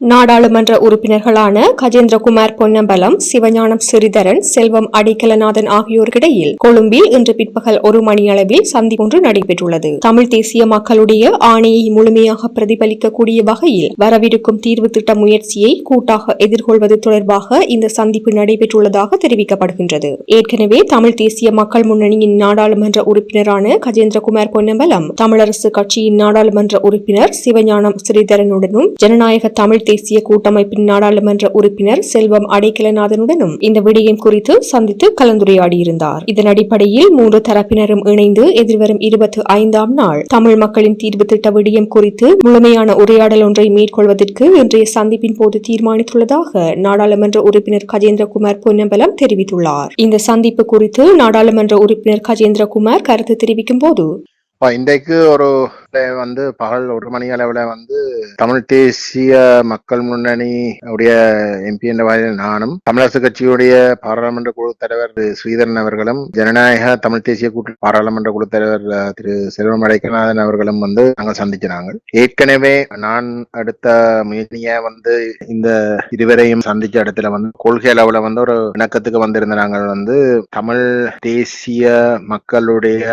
நாடாளுமன்ற உறுப்பினர்களான கஜேந்திரகுமார் பொன்னம்பலம் சிவஞானம் சிறிதரன் செல்வம் அடைக்கலநாதன் ஆகியோருக்கிடையில் கொழும்பில் இன்று பிற்பகல் ஒரு மணியளவில் சந்திப்பு ஒன்று நடைபெற்றுள்ளது. தமிழ் தேசிய மக்களுடைய ஆணையை முழுமையாக பிரதிபலிக்கக்கூடிய வகையில் வரவிருக்கும் தீர்வு திட்ட முயற்சியை கூட்டாக எதிர்கொள்வது தொடர்பாக இந்த சந்திப்பு நடைபெற்றுள்ளதாக தெரிவிக்கப்படுகின்றது. ஏற்கனவே தமிழ் தேசிய மக்கள் முன்னணியின் நாடாளுமன்ற உறுப்பினரான கஜேந்திரகுமார் பொன்னம்பலம் தமிழரசு கட்சியின் நாடாளுமன்ற உறுப்பினர் சிவஞானம் சிறிதரனுடனும் ஜனநாயக தமிழ் தேசிய கூட்டமைப்பின் நாடாளுமன்ற உறுப்பினர் செல்வம் அடைக்கலநாதனுடனும் இந்த விடயம் குறித்து சந்தித்து கலந்துரையாடியிருந்தார். இதன் அடிப்படையில் மூன்று தரப்பினரும் இணைந்து எதிர்வரும் இருபத்தி ஐந்தாம் நாள் தமிழ் மக்களின் தீர்வு திட்ட விடயம் குறித்து முழுமையான உரையாடல் ஒன்றை மேற்கொள்வதற்கு இன்றைய சந்திப்பின் போது தீர்மானித்துள்ளதாக நாடாளுமன்ற உறுப்பினர் கஜேந்திரகுமார் பொன்னம்பலம் தெரிவித்துள்ளார். இந்த சந்திப்பு குறித்து நாடாளுமன்ற உறுப்பினர் கஜேந்திரகுமார் கருத்து தெரிவிக்கும் போது இன்றைக்கு ஒரு வந்து பகல் ஒரு மணி அளவுல வந்து தமிழ் தேசிய மக்கள் முன்னணி உடைய எம்பி என்ற வகையில் நானும் தமிழரசு கட்சியுடைய பாராளுமன்ற குழு தலைவர் ஸ்ரீதரன் அவர்களும் ஜனநாயக தமிழ் தேசிய கூட்டு பாராளுமன்ற குழு தலைவர் திரு செல்வம் அடைக்கநாதன் அவர்களும் வந்து நாங்கள் சந்திச்சினாங்க. ஏற்கனவே நான் அடுத்த முயற்சிய வந்து இந்த இருவரையும் சந்திச்ச இடத்துல வந்து கொள்கை அளவுல வந்து ஒரு இணக்கத்துக்கு வந்திருந்த நாங்கள் வந்து தமிழ் தேசிய மக்களுடைய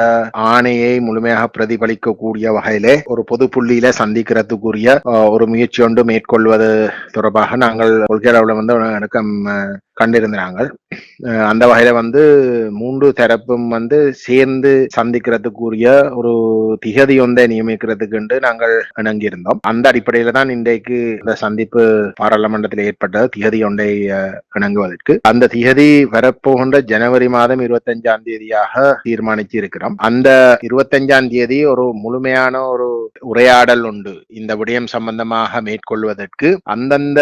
ஆணையை முழுமையாக பிரதிபலிக்கக்கூடிய வகையிலே ஒரு பொது புள்ளியில சந்திக்கிறதுக்குரிய ஒரு முயற்சி ஒன்று மேற்கொள்வது தொடர்பாக நாங்கள் கொள்கை வந்து ஒரு கண்டிருந்தாங்க அந்த வகையில வந்து மூன்று தரப்பும் வந்து சேர்ந்து சந்திக்கிறதுக்குரிய ஒரு திகதி ஒன்றை நியமிக்கிறதுக்கு நாங்கள் இணங்கியிருந்தோம். அந்த அடிப்படையில தான் இன்றைக்கு இந்த சந்திப்பு பாராளுமன்றத்தில் ஏற்பட்ட திகதி ஒன்றை இணங்குவதற்கு. அந்த திகதி வரப்போகின்ற ஜனவரி மாதம் இருபத்தஞ்சாம் தேதியாக தீர்மானிச்சு இருக்கிறோம் அந்த இருபத்தஞ்சாம் தேதி ஒரு முழுமையான ஒரு உரையாடல் உண்டு. இந்த விடயம் சம்பந்தமாக மேற்கொள்வதற்கு அந்தந்த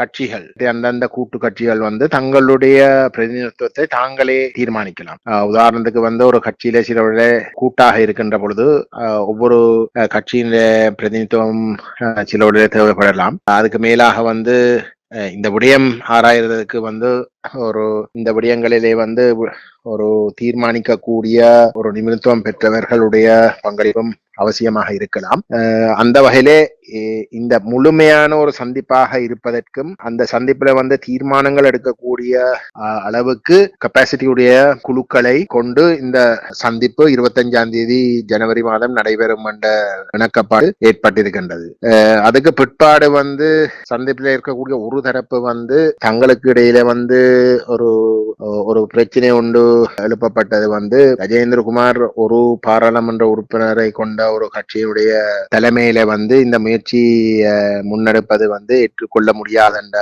கட்சிகள் அந்தந்த கூட்டு கட்சிகள் வந்து தங்களுடைய பிரதிநிதித்துவத்தை தாங்களே தீர்மானிக்கலாம். உதாரணத்துக்கு வந்து ஒரு கட்சியில சிலருடைய கூட்டாக இருக்கின்ற பொழுது ஒவ்வொரு அஹ், கட்சியில பிரதிநிதித்துவம் சில சிலருடைய தேவைப்படலாம். அதுக்கு மேலாக வந்து இந்த விடயம் ஆராயறதுக்கு வந்து ஒரு இந்த விடயங்களிலே வந்து ஒரு தீர்மானிக்கக்கூடிய ஒரு நிமித்துவம் பெற்றவர்களுடைய பங்களிப்பும் அவசியமாக இருக்கலாம். அஹ் அந்த வகையிலே இந்த முழுமையான ஒரு சந்திப்பாக இருப்பதற்கும் அந்த சந்திப்புல வந்து தீர்மானங்கள் எடுக்கக்கூடிய அளவுக்கு கெப்பாசிட்டியுடைய குழுக்களை கொண்டு இந்த சந்திப்பு இருபத்தஞ்சாம் தேதி ஜனவரி மாதம் நடைபெறும் என்ற இணக்கப்பாடு ஏற்பட்டிருக்கின்றது. அஹ் அதுக்கு பிற்பாடு வந்து சந்திப்பில் இருக்கக்கூடிய ஒரு தரப்பு வந்து தங்களுக்கு இடையில வந்து ஒரு ஒரு பிரச்சனை உண்டு. எழுப்பப்பட்டது வந்து கஜேந்திரகுமார் ஒரு பாராளுமன்ற உறுப்பினரை கொண்ட ஒரு கட்சியினுடைய தலைமையில வந்து இந்த முயற்சி முன்னெடுப்பது வந்து ஏற்றுக்கொள்ள முடியாதன்ற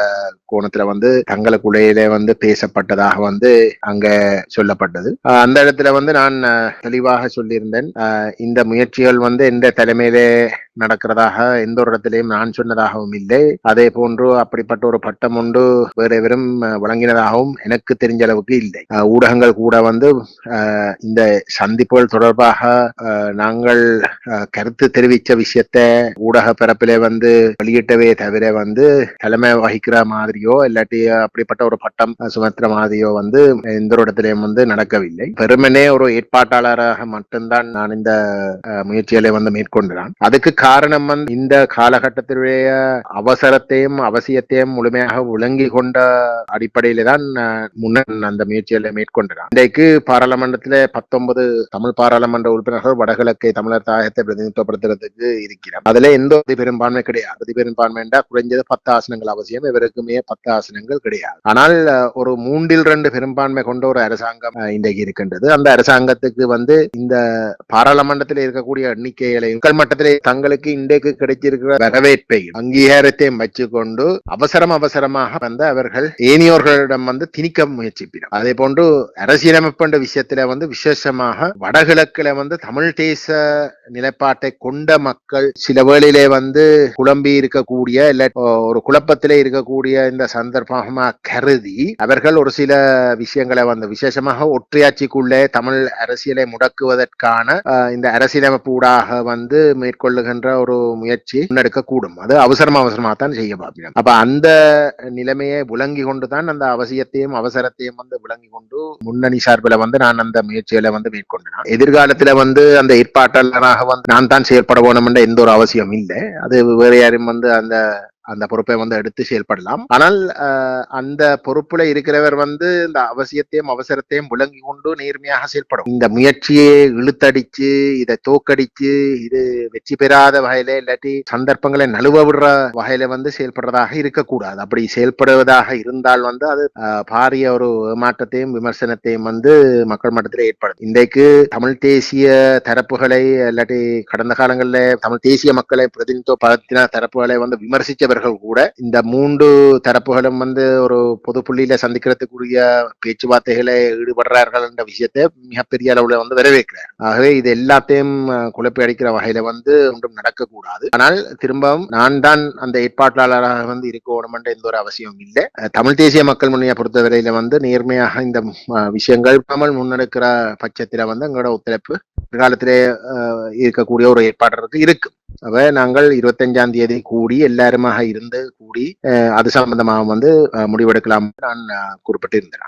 கோணத்துல வந்து தங்களுக்குள்ளேயே வந்து பேசப்பட்டதாக வந்து அங்க சொல்லப்பட்டது. அந்த இடத்துல வந்து நான் தெளிவாக சொல்லியிருந்தேன். இந்த முயற்சிகள் வந்து எந்த தலைமையிலே நடக்கிறதாக எந்த ஒரு இடத்திலையும் நான் சொன்னதாகவும் இல்லை. அதே போன்று அப்படிப்பட்ட ஒரு பட்டம் ஒன்று வேறு எவரும் வழங்கினதாக வழங்கினதாகவும் எனக்கு தெரிஞ்ச அளவுக்கு இல்லை. ஊடகங்கள் கூட வந்து இந்த சந்திப்புகள் தொடர்பாக நாங்கள் கருத்து தெரிவித்த விஷயத்தை ஊடக பரப்பிலே வந்து வெளியிட்டவே தவிர வந்து தலைமை வகிக்கிற மாதிரியோ இல்லாட்டி அப்படிப்பட்ட ஒரு பட்டம் சுமத்துற மாதிரியோ வந்து எந்த ஒரு இடத்திலையும் வந்து நடக்கவில்லை. பெருமனே ஒரு ஏற்பாட்டாளராக மட்டும்தான் நான் இந்த முயற்சிகளை வந்து மேற்கொண்டான். அதுக்கு காரணம் வந்து இந்த காலகட்டத்தினுடைய அவசரத்தையும் அவசியத்தையும் முழுமையாக விளங்கி கொண்ட அடிப்படையில தான் முன்னர் அந்த முயற்சிகளை மேற்கொண்டனர். இன்றைக்கு பாராளுமன்றத்தில் பத்தொன்பது தமிழ் பாராளுமன்ற உறுப்பினர்கள் வடகிழக்கை தமிழர் தாயத்தை பிரதிநிதித்துவப்படுத்துறதுக்கு இருக்கிறார். அதுல எந்த ஒரு பெரும்பான்மை கிடையாது. அதி பெரும்பான்மை என்றால் குறைஞ்சது பத்து ஆசனங்கள் அவசியம் இவருக்குமே பத்து ஆசனங்கள் கிடையாது. ஆனால் ஒரு மூன்றில் ரெண்டு பெரும்பான்மை கொண்ட ஒரு அரசாங்கம் இன்றைக்கு இருக்கின்றது. அந்த அரசாங்கத்துக்கு வந்து இந்த பாராளுமன்றத்தில் இருக்கக்கூடிய எண்ணிக்கைகளை மக்கள் மட்டத்திலே தங்களுக்கு இன்றைக்கு கிடைச்சிருக்கிற வரவேற்பையும் அங்கீகாரத்தையும் வச்சுக்கொண்டு அவசரம் அவசரமாக வந்த அவர்கள் ஏனியோர்களிடம் வந்து திணிக்க முயற்சிப்பினர் அதே போன்று அரசியலமைப்புன்ற விஷயத்துல வந்து விசேஷமாக வடகிழக்குல வந்து தமிழ் தேச நிலைப்பாட்டை கொண்ட மக்கள் சில வேளையிலே வந்து குழம்பி இருக்கக்கூடிய இல்ல ஒரு குழப்பத்திலே இருக்கக்கூடிய இந்த சந்தர்ப்பமா கருதி அவர்கள் ஒரு சில விஷயங்களை வந்து விசேஷமாக ஒற்றையாட்சிக்குள்ளே தமிழ் அரசியலை முடக்குவதற்கான இந்த அரசியலமைப்பு ஊடாக வந்து மேற்கொள்ளுகின்ற ஒரு முயற்சி முன்னெடுக்க கூடும் அது அவசரம் அவசரமாக தான் செய்ய பார்க்கிறோம் அப்ப அந்த நிலைமையை விளங்கி கொண்டுதான் அந்த அவசியத்தையும் அவசரத்தையும் வந்து விளங்கி கொண்டு முன்னணி சார்பில் வந்து நான் அந்த முயற்சியில வந்து மேற்கொண்டேன். எதிர்காலத்துல வந்து அந்த ஏற்பாட்டாளராக வந்து நான் தான் செயல்பட வேணும் என்ற எந்த ஒரு அவசியம் இல்லை. அது வேற யாரும் வந்து அந்த அந்த பொறுப்பை வந்து எடுத்து செயல்படலாம். ஆனால் அந்த பொறுப்புல இருக்கிறவர் வந்து இந்த அவசியத்தையும் அவசரத்தையும் விளங்கி கொண்டு நேர்மையாக செயல்படும். இந்த முயற்சியை இழுத்தடிச்சு இதை தோக்கடிச்சு இது வெற்றி பெறாத வகையில இல்லாட்டி சந்தர்ப்பங்களை நழுவ விடுற வகையில வந்து செயல்படுறதாக இருக்கக்கூடாது. அப்படி செயல்படுவதாக இருந்தால் வந்து அது அஹ், பாரிய ஒரு ஏமாற்றத்தையும் விமர்சனத்தையும் வந்து மக்கள் மட்டத்தில் ஏற்படும் இன்றைக்கு தமிழ் தேசிய தரப்புகளை இல்லாட்டி கடந்த காலங்களில் தமிழ் தேசிய மக்களை பிரதிநிதித்துவப்படுத்தின தரப்புகளை வந்து தலைவர்கள் கூட இந்த மூன்று தரப்புகளும் வந்து ஒரு பொது புள்ளியில சந்திக்கிறதுக்குரிய பேச்சுவார்த்தைகளை ஈடுபடுறார்கள் என்ற விஷயத்தை மிகப்பெரிய அளவுல வந்து வரவேற்கிறார். ஆகவே இது எல்லாத்தையும் குழப்பி அடிக்கிற வகையில வந்து ஒன்றும் நடக்கக்கூடாது. ஆனால் திரும்பவும் நான் தான் அந்த ஏற்பாட்டாளராக வந்து இருக்கணும் என்ற எந்த ஒரு அவசியம் இல்லை. தமிழ் தேசிய மக்கள் முன்னைய பொறுத்தவரையில வந்து நேர்மையாக இந்த விஷயங்கள் தமிழ் முன்னெடுக்கிற பட்சத்துல வந்து எங்களோட ஒத்துழைப்பு எதிர்காலத்திலே இருக்கக்கூடிய ஒரு ஏற்பாடு இருக்கு. அப்ப நாங்கள் இருபத்தஞ்சாம் தேதி கூடி எல்லாருமாக இருந்து கூடி அது சம்பந்தமாக வந்து முடிவெடுக்கலாம் நான் அஹ், குறிப்பிட்டு இருந்தேன்